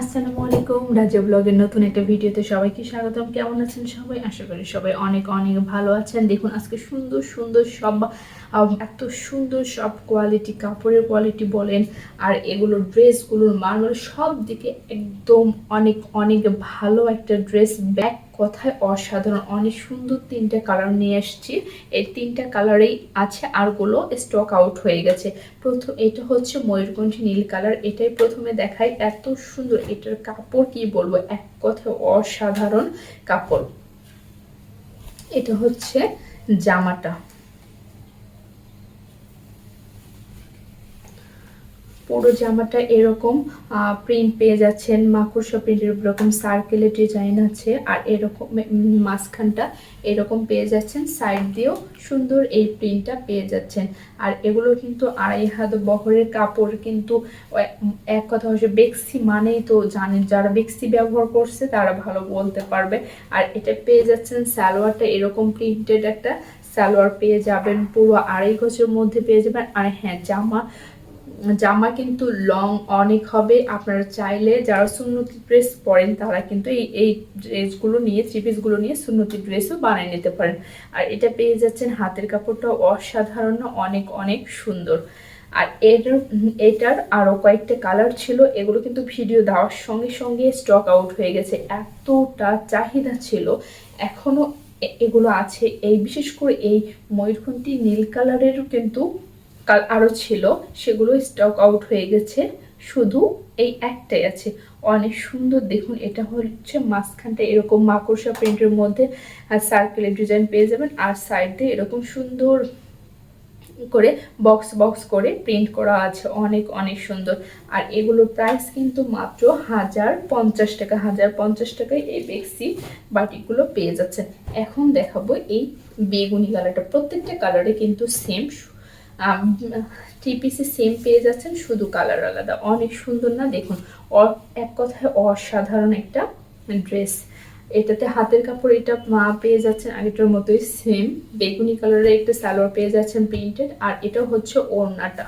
আসসালামু আলাইকুম, রাজা ব্লগের নতুন একটা ভিডিওতে সবাইকে স্বাগতম। কেমন আছেন সবাই? আশা করি সবাই অনেক অনেক ভালো আছেন। দেখুন, আজকে সুন্দর সুন্দর সব এত সুন্দর সব কোয়ালিটি কাপড়ের কোয়ালিটি বলেন, আর এগুলোর ড্রেসগুলোর মান সব দিকে একদম অনেক অনেক ভালো একটা ড্রেস ব্যাক কথায় অসাধারণ, অনেক সুন্দর তিনটা কালার নিয়ে আসছি এই তিনটা কালারেই আছে আরগুলো স্টক আউট হয়ে গেছে। প্রথম, এটা হচ্ছে ময়ূরগঞ্জ নীল কালার এটাই প্রথমে দেখাই। এত সুন্দর, এটার কাপড় কি বলব? এক কথায় অসাধারণ কাপড়। এটা হচ্ছে জামাটা। পুরো জামাটা এরকম প্রিন্ট পেয়ে যাচ্ছেন মাকুসা প্রিন্টের এরকম সার্কেলের ডিজাইন আছে, আর এরকম মাঝখানটা এরকম পেয়ে যাচ্ছেন সাইড দিয়েও সুন্দর এই প্রিন্টটা পেয়ে যাচ্ছেন। আর এগুলো কিন্তু আড়াই হাত বহরের কাপড়, কিন্তু এক কথা হচ্ছে বেক্সি মানেই তো জানেন, যারা বেক্সি ব্যবহার করছে তারা ভালো বলতে পারবে। আর এটা পেয়ে যাচ্ছেন, সালোয়ারটা এরকম প্রিন্টেড একটা সালোয়ার পেয়ে যাবেন, পুরো আড়াই গজের মধ্যে পেয়ে যাবেন। আর হ্যাঁ জামা জামা কিন্তু লং অনেক হবে। আপনারা চাইলে যারা সুন্নতি ড্রেস পরেন, তারা কিন্তু এই এই ড্রেসগুলো নিয়ে থ্রি পিসগুলো নিয়ে সুন্নতি ড্রেসও বানিয়ে নিতে পারেন। আর এটা পেয়ে যাচ্ছেন হাতের কাপড়টা অসাধারণ, অনেক অনেক সুন্দর। আর এর, এটার আরও কয়েকটা কালার ছিল, এগুলো কিন্তু ভিডিও দেওয়ার সঙ্গে সঙ্গে স্টক আউট হয়ে গেছে। এতটা চাহিদা ছিল এখনও এগুলো আছে। এই, বিশেষ করে এই ময়ূরকণ্ঠী নীল কালারেরও কিন্তু কাল আরও ছিল, সেগুলো স্টক আউট হয়ে গেছে। শুধু এই একটাই আছে। অনেক সুন্দর দেখুন, এটা হচ্ছে মাঝখানটা এরকম মাকড়সা প্রিন্টের মধ্যে সার্কেলের ডিজাইন পেয়ে যাবেন, আর সাইড দিয়ে এরকম সুন্দর করে বক্স বক্স করে প্রিন্ট করা আছে। অনেক অনেক সুন্দর। আর এগুলোর প্রাইস কিন্তু মাত্র হাজার পঞ্চাশ টাকা, হাজার পঞ্চাশ টাকায় এই বেক্সি বাটিগুলো পেয়ে যাচ্ছেন। এখন দেখাবো এই বেগুনি কালারটা প্রত্যেকটা কালারে কিন্তু সেম থ্রি পিসে সেম পেয়ে যাচ্ছেন, শুধু কালার আলাদা। অনেক সুন্দর না? দেখুন এক কথায় অসাধারণ একটা ড্রেস এটাতে হাতের কাপড়, এটা মা পেয়ে যাচ্ছেন আগেটার মতোই সেম বেগুনি কালারের একটা সালোয়ার পেয়ে যাচ্ছেন প্রিন্টেড আর এটা হচ্ছে ওড়নাটা।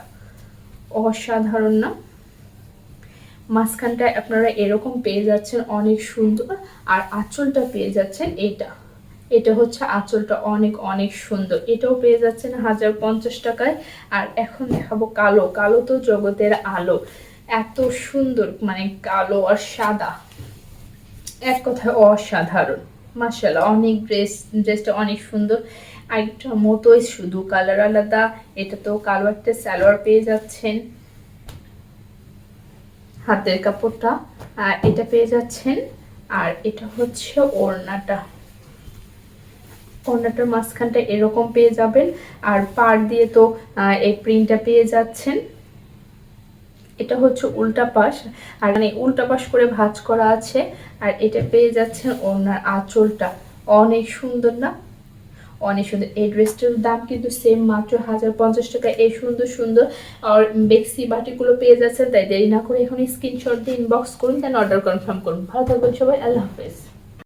অসাধারণ না? মাঝখানটায় আপনারা এরকম পেয়ে যাচ্ছেন, অনেক সুন্দর। আর আঁচলটা পেয়ে যাচ্ছেন এটা এটা হচ্ছে আঁচলটা অনেক অনেক সুন্দর। এটাও পেয়ে যাচ্ছেন হাজার পঞ্চাশ টাকায়। আর এখন দেখাবো কালো। কালো তো জগতের আলো। এত সুন্দর মানে কালো আর সাদা। এক কথায় অসাধারণ। মার্শাল্লাহ অনেক ড্রেস, ড্রেসটা অনেক সুন্দর। আরেকটার মতোই শুধু কালার আলাদা। এটা তো কালো একটা সালোয়ার পেয়ে যাচ্ছেন। হাতের কাপড়টা। আর এটা পেয়ে যাচ্ছেন। আর এটা হচ্ছে ওড়নাটা। ওড়নাটার মাঝখানটা এরকম পেয়ে যাবেন। আর পার দিয়ে তো এই প্রিন্টটা পেয়ে যাচ্ছেন। এটা হচ্ছে উল্টা পাশ। আর মানে উল্টা পাশ করে ভাঁজ করা আছে। আর এটা পেয়ে যাচ্ছেন ওনার আঁচলটা। অনেক সুন্দর না? অনেক সুন্দর। এই ড্রেসটার দাম কিন্তু সেম মাত্র হাজার পঞ্চাশ টাকা। এই সুন্দর সুন্দর, আর বেক্সি বাটিগুলো পেয়ে যাচ্ছেন। তাই দেরি না করে এখন স্ক্রিনশট দিয়ে ইনবক্স করুন দেন অর্ডার কনফার্ম করুন। ভালো থাকবেন সবাই। আল্লাহ হাফেজ।